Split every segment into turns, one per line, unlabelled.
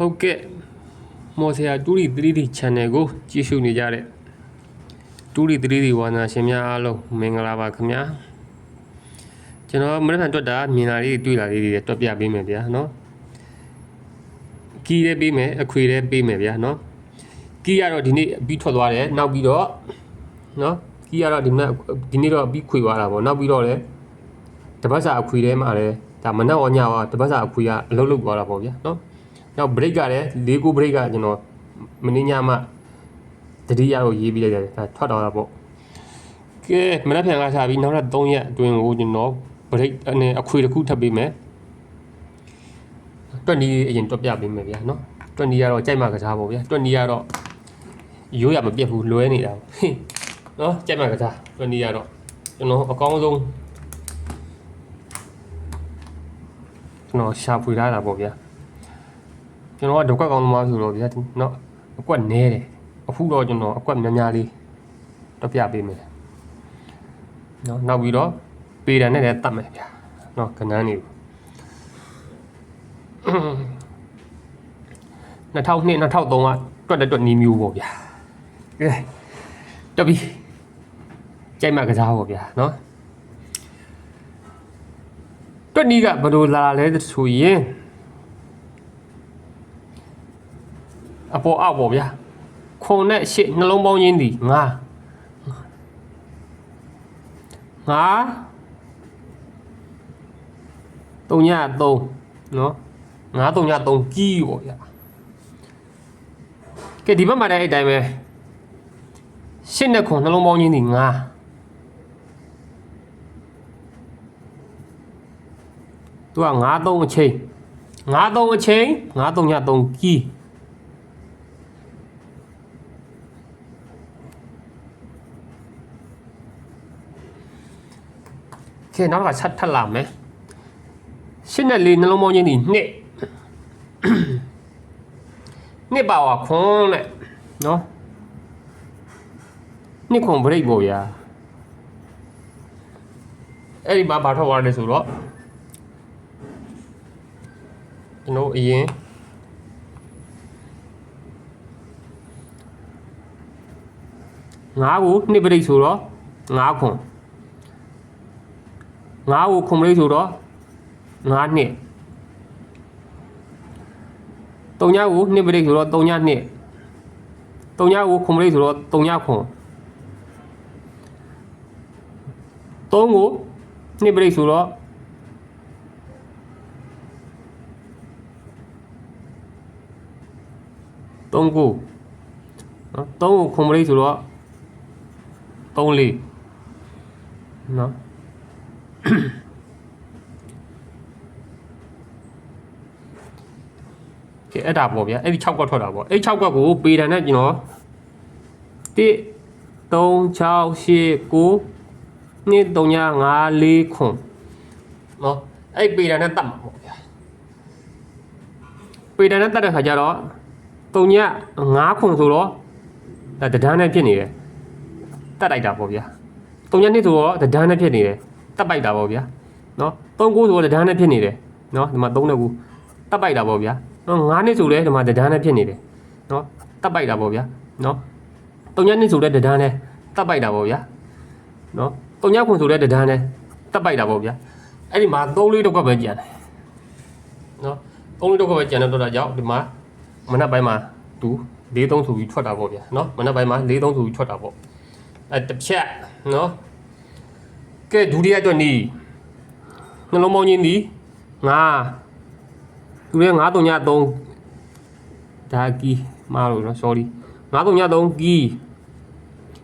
ဟုတ်ကဲ့မော်ဆရာတူရီ 3D channel ကိုကြည့်ရှုနေကြတဲ့တူရီ 3D ဝါနာရှင်များအားလုံးမင်္ဂလာပါခင်ဗျာကျွန်တော်မနေ့ကတွက်တာမြင်လာလေးတွေတွေ့လာလေးတွေတွက်ပြပေးမယ်ဗျာနော်ကီးလည်းပေးမယ်အခွေလည်းပေးမယ်ဗျာနော်ကီးကတော့ဒီနေ့ပြီးထွက်သွားတယ်နောက်ပြီးတော့နော်ကီးကတော့ဒီနေ့ဒီနေ့တော့ပြီးခွေသွားတာပေါ့နောက်ပြီးတော့လည်းတပတ်စာအခွေထဲမှာလည်းဒါမနောက်အညောတပတ်စာအခွေကအလုပ်လုပ်သွားတာပေါ့ဗျာနော် နောက် break ကလည်း၄ခု break ကကျွန်တော်မင်းညမှတတိယကိုရေးပြီးလိုက်တယ်ဒါထွက်တော့တာပေါ့ကဲမနက်ဖြန်ကစားပြီးနောက်ထပ်3ရက်အတွင်းကိုကျွန်တော် break အနေအခွေတစ်ခုထပ်ပေးမယ်တွက်နီအရင်တွက်ပြပေးမယ်ဗျာနော်တွက်နီကတော့ကြိုက်မှကစားပေါ့ဗျာတွက်နီကတော့ရိုးရမပြတ်ဘူးလွဲနေတာဟင်နော်ကြိုက်မှကစားတွက်နီကတော့ကျွန်တော်အကောင်းဆုံးကျွန်တော်ရှာဖွေထားတာပေါ့ဗျာ ကျွန်တော်ကဒုက္ခကောင်းသမားဆိုတော့ဗျာเนาะအကွက်နဲတယ်အခုတော့ကျွန်တော်အကွက်များများလေးတော့ပြပေးမယ်เนาะနောက်ပြီးတော့ပေတံနဲ့လည်းတတ်မယ်ဗျာเนาะကနန်းနေ2002 2003ကတွက်တဲ့တွက်နီးမျိုးပေါ့ဗျာကဲတပီကြိုက်မှကစားပေါ့ဗျာเนาะတွက်နီးကဘယ်လိုလာလဲဆိုရင် ပေါ်အောက်ပေါ့ဗျာခုံနဲ့ရှစ်နှလုံးပေါင်းရင်းသည်ငါငါတုံည3နော်ငါတုံည3ကြီးပေါ့ဗျာကဲဒီဘက်မှာလည်းအဲ့တိုင်းပဲရှစ်နဲ့ခုံနှလုံးပေါင်းရင်းသည်ငါသူကငါ3အချိန်ငါ3အချိန်ငါတုံည3ကြီး ကဲနောက်ကဆက်ထပ်လာမယ်ရှင်းနဲ့လေးနှလုံးပေါင်းချင်းဒီနှစ်နှစ်ပါဝါခွန်းနဲ့နော်နှစ်ခွန်ဘရိတ်ပေါ့ဗျာအဲ့ဒီမှာဘာထွက်သွားလဲဆိုတော့ကျွန်တော်အရင်ငါးကိုနှစ်ပရိတ်ဆိုတော့ငါးခွန် ငါးကိုခုံမလေးဆိုတော့ငါးနှစ်တုံညကိုနှစ်ပရိတ်ဆိုတော့တုံညနှစ်တုံညကိုခုံမလေးဆိုတော့တုံညခွန်သုံးကိုနှစ်ပရိတ်ဆိုတော့သုံးကိုနော်သုံးကိုခုံမလေးဆိုတော့သုံးလေးနော် ကဲအဲ့ဒါပေါ့ဗျာအဲ့ဒီ6ကွက်ထွက်တာပေါ့အဲ့6ကွက်ကိုပေတံနဲ့ကျွန်တော်1 3 6 8 9 2 3 5 4ခွန်နော်အဲ့ပေတံနဲ့တတ်မှာပေါ့ဗျာပေတံနဲ့တတ်တဲ့ခါကျတော့3ည5ခွန်ဆိုတော့ဒါတဒန်းနဲ့ဖြစ်နေတယ်တတ်လိုက်တာပေါ့ဗျာ3ည2ဆိုတော့တဒန်းနဲ့ဖြစ်နေတယ် တတ်ပိုက်တာပေါ့ဗျာနော်3 9ဆိုတော့တဒန်းနဲ့ဖြစ်နေတယ်နော်ဒီမှာ3နဲ့9တတ်ပိုက်တာပေါ့ဗျာနော်9နှစ်ဆိုလဲဒီမှာတဒန်းနဲ့ဖြစ်နေတယ်နော်တပ်ပိုက်တာပေါ့ဗျာနော်တုံညနှစ်ဆိုလဲတဒန်းနဲ့တပ်ပိုက်တာပေါ့ဗျာနော်တုံညခွန်ဆိုလဲတဒန်းနဲ့တပ်ပိုက်တာပေါ့ဗျာအဲ့ဒီမှာ3လေးတော့ကပဲကြံတယ်နော်3လေးတော့ကပဲကြံတဲ့တော့ကြောင့်ဒီမှာမနက်ပိုင်းမှာသူ43ဆိုပြီးထွက်တာပေါ့ဗျာနော်မနက်ပိုင်းမှာ43ဆိုပြီးထွက်တာပေါ့အဲ့တစ်ချက်နော် ကဲဒုတိယအတွက်နီးနှလုံးပေါင်းချင်းနီးငါသူလည်း933ဒါကီမားလို့နော် sorry 933ကီ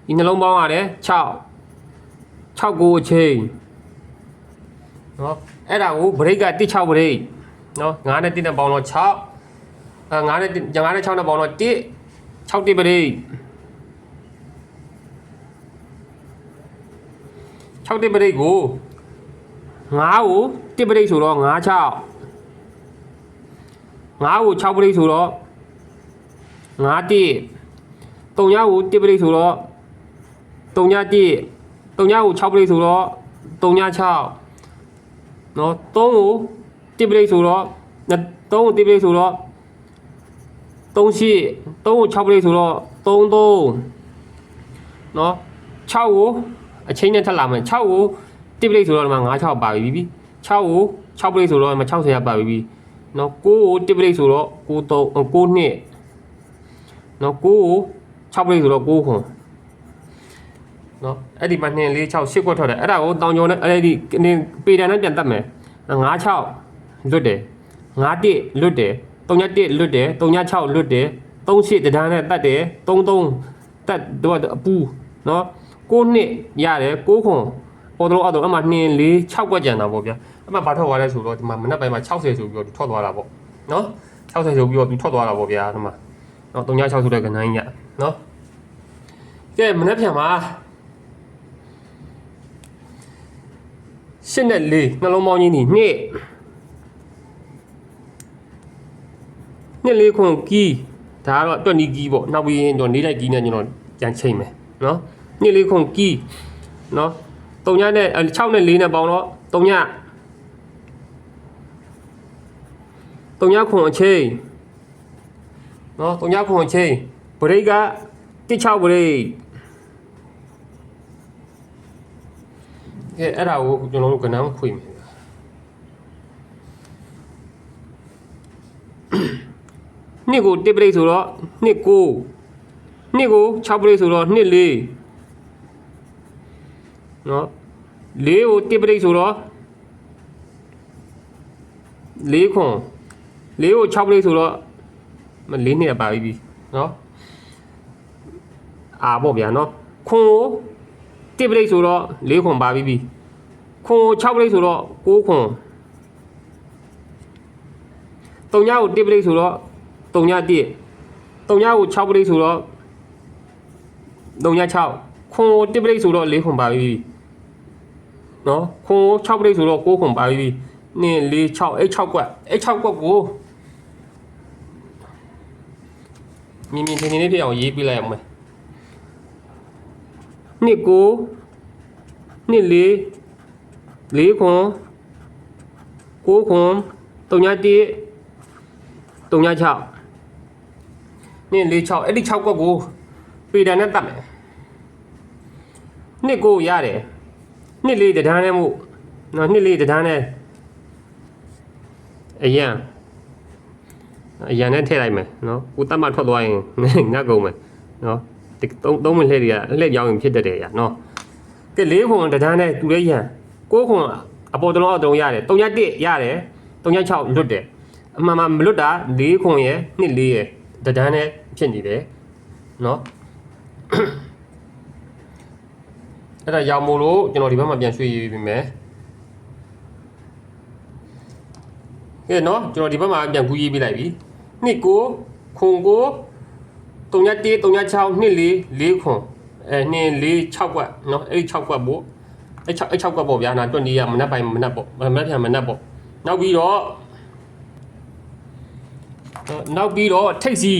ဒီနှလုံးပေါင်းရတယ်6 6ကိုအချိန်နော်အဲ့ဒါကို break က16 break နော်9နဲ့1နဲ့ပေါင်းတော့6အဲ9နဲ့9နဲ့6နဲ့ပေါင်းတော့1 6တိ break 6တိ break ကို9ကို1 break ဆိုတော့9 6ငါးကို6ပရိတ်ဆိုတော့ငါးတိတုံညကို1ပရိတ်ဆိုတော့တုံညတိတုံညကို6ပရိတ်ဆိုတော့တုံည6နော်3ကို1ပရိတ်ဆိုတော့3ကို1ပရိတ်ဆိုတော့38 3ကို6ပရိတ်ဆိုတော့33နော်6ကို အချင်းနဲ့ထပ်လာမယ်6ကို1ပရိတ်ဆိုတော့ဒီမှာ9 6ပါပြီပြီ6ကို6ပရိတ်ဆိုတော့ဒီမှာ60ရပါပြီပြီနော်9ကို1ပရိတ်ဆိုတော့9 3 9နှစ်နော်9ကို6ပရိတ်ဆိုတော့9ခွန်နော်အဲ့ဒီမှာ2 4 6 8ခွက်ထွက်တယ်အဲ့ဒါကိုတောင်ကျော်နဲ့အဲ့ဒီနေပေတန်နဲ့ပြန်တတ်မယ်9 6လွတ်တယ်9 1လွတ်တယ်3 1လွတ်တယ်3 6လွတ်တယ်3 8တဒန်းနဲ့တတ်တယ်3 3တက်တော့အပူနော် 9နှစ်ရတယ်9ခွန်ပေါ်တော့အဲ့တော့အမှ2 4 6ကွက်ကြံတာပေါ့ဗျာအမှဘာထွက်သွားလဲဆိုတော့ဒီမှာမနက်ပိုင်းမှာ60ဆိုပြီးတော့ထွက်သွားတာပေါ့နော်60ဆိုပြီးတော့သူထွက်သွားတာပေါ့ဗျာဒီမှာနော်3 6ဆိုတဲ့ကနိုင်ညနော်ကဲမနက်ဖြန်မှာရှင်းနဲ့လေးနှလုံးပေါင်းကြီးညီနှစ်နှစ်လေးခွန်ကီးဒါကတော့တွက်နီကီးပေါ့နောက်ပြီးရင်တော့နေလိုက်ကီးနဲ့ကျွန်တော်ကြံချိန်မယ်နော် နှစ်လေးခွန်ကီးနော်3ညနဲ့6နဲ့4နဲ့ပေါင်းတော့3ည3ညခွန်အချိန်နော်3ညခွန်အချိန်ဘရိတ်က16ဘရိတ်ကဲအဲ့ဒါကိုကျွန်တော်တို့ကဏ္ဍမခွေမယ်နှစ်ကို1ပရိတ်ဆိုတော့နှစ်ကိုနှစ်ကို6ပရိတ်ဆိုတော့နှစ်လေး နော်လေးကို1ပရိတ်ဆိုတော့လေးခွန်လေးကို6ပရိတ်ဆိုတော့မလေးနှစ်ပါပြီနော်အာပေါ့ဗျာနော်ခွန်ကို1ပရိတ်ဆိုတော့လေးခွန်ပါပြီခွန်ကို6ပရိတ်ဆိုတော့9ခွန်တုံညာကို1ပရိတ်ဆိုတော့တုံညာ1တုံညာကို6ပရိတ်ဆိုတော့တုံညာ6ခွန်ကို1ပရိတ်ဆိုတော့4ခွန်ပါပြီ နော်ခွန်ကို6ပရိတ်ဆိုတော့9ခွန်ပါပြီ2 4 6အဲ့6ကွက်အဲ့6ကွက်ကိုမြင်မြင်ထင်ထင်လေးဖြစ်အောင်ရေးပြလိုက်အောင်မယ်နှစ်ကိုနှစ်လေးလေးခွန်ကိုခွန်တုံညာ1တုံညာ6နှစ်လေး6အဲ့ဒီ6ကွက်ကိုပေတံနဲ့တတ်မယ်နှစ်ကိုရတယ် နှစ်လေးတဒန်းနဲ့မို့နော်နှစ်လေးတဒန်းနဲ့အရန်အရန်နဲ့ထည့်လိုက်မယ်နော်ကိုတတ်မှထွက်သွားရင်ငတ်ကုန်မယ်နော်ဒီသုံးသုံးမလှည့်တွေကလှည့်ပြောင်းရင်ဖြစ်တတ်တယ်ရနော်ကဲလေးခွန်တဒန်းနဲ့တူတဲ့ရန်ကိုခွန်အပေါ်တလုံးအောက်တလုံးရတယ်3ည1ရတယ်3ည6လွတ်တယ်အမှန်မှမလွတ်တာ၄ခွန်ရယ်2 4ရယ်တဒန်းနဲ့ဖြစ်နေတယ်နော် အဲ့ဒါရောင်မို့လို့ကျွန်တော်ဒီဘက်မှာပြန်ရွှေ့ရေးပေးမယ်ကဲနော်ကျွန်တော်ဒီဘက်မှာပြန်ကူးရေးပေးလိုက်ပြီနှစ်ကိုခွန်ကို3ည1 3ည6 2 4 4ခွန်အဲ2 4 6ကွက်နော်အဲ့ဒီ6ကွက်ပို့အဲ့6အဲ့6ကွက်ပေါ့ဗျာနာတွက်နေရမနက်ပိုင်းမနက်ပေါ့မနက်ဖြန်မနက်ပေါ့နောက်ပြီးတော့နောက်ပြီးတော့ထိတ်စီ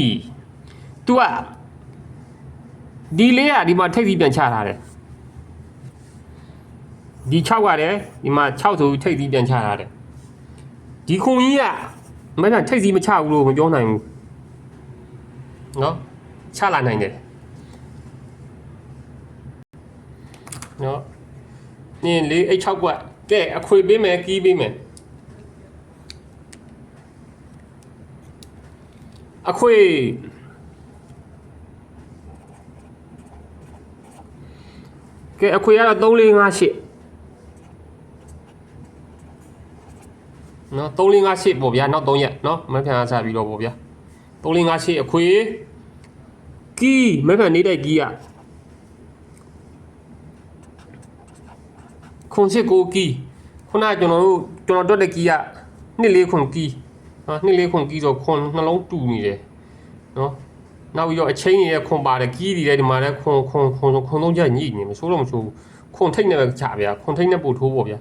तू ကဒီလေးကဒီမှာထိတ်စီပြန်ချထားတယ် ဒီ6ရတယ်ဒီမှာ6ဆိုထိတ်စီပြန်ချထားတယ်ဒီခုံကြီးကမင်းကထိတ်စီမချဘူးလို့မပြောနိုင်ဘူးနော်ချလာနိုင်တယ်နော်နင်းလေးအဲ့6ကွက်ကဲအခွေပေးမယ်ကီးပေးမယ်အခွေကဲအခွေကတော့3 4 5 8 နော်3 4 5 8ပေါ့ဗျာနောက်3ရက်နော်မပြန်အားချပြီးတော့ပေါ့ဗျာ3 4 5 8အခွေကီးမပြန်နေတဲ့ကီးอ่ะခွန်စစ်ကိုကီးခုနကကျွန်တော်တို့ကျွန်တော်တွက်တဲ့ကီးอ่ะနှစ်လေးခွန်ကီးနော်နှစ်လေးခွန်ကီးဆိုခွန်နှလုံးတူနေတယ်နော်နောက်ပြီးတော့အချင်းရဲ့ခွန်ပါတယ်ကီးတွေလည်းဒီမှာလည်းခွန်ခွန်ခွန်ခွန်သုံးချက်ညိနေမဆိုးတော့မဆိုးဘူးခွန်ထိတ်နဲ့ပဲချဗျာခွန်ထိတ်နဲ့ပို့ထိုးပေါ့ဗျာ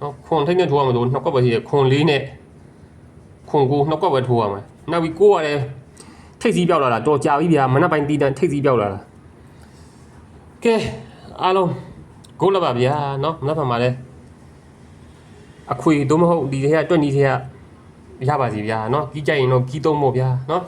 နော်ခွန်ထိတ်နဲ့ထိုးရမှာဆိုနှစ်ကွက်ပဲရှိတယ်ခွန်လေးနဲ့ခွန်ကိုနှစ်ကွက်ပဲထိုးရမှာနောက်ပြီးကိုကလည်းထိတ်စီးပြောက်လာတာတော်ကြာပြီဗျာမနက်ပိုင်းတီးတန်းထိတ်စီးပြောက်လာတာကဲအားလုံးဂိုးလာပါဗျာနော်မနက်ဖြန်မှာလည်းအခွေတို့မဟုတ်ဒီထဲကတွက်နီထဲကရပါစီဗျာနော်ကြီးကြိုက်ရင်တော့ကြီးသုံးဖို့ဗျာနော်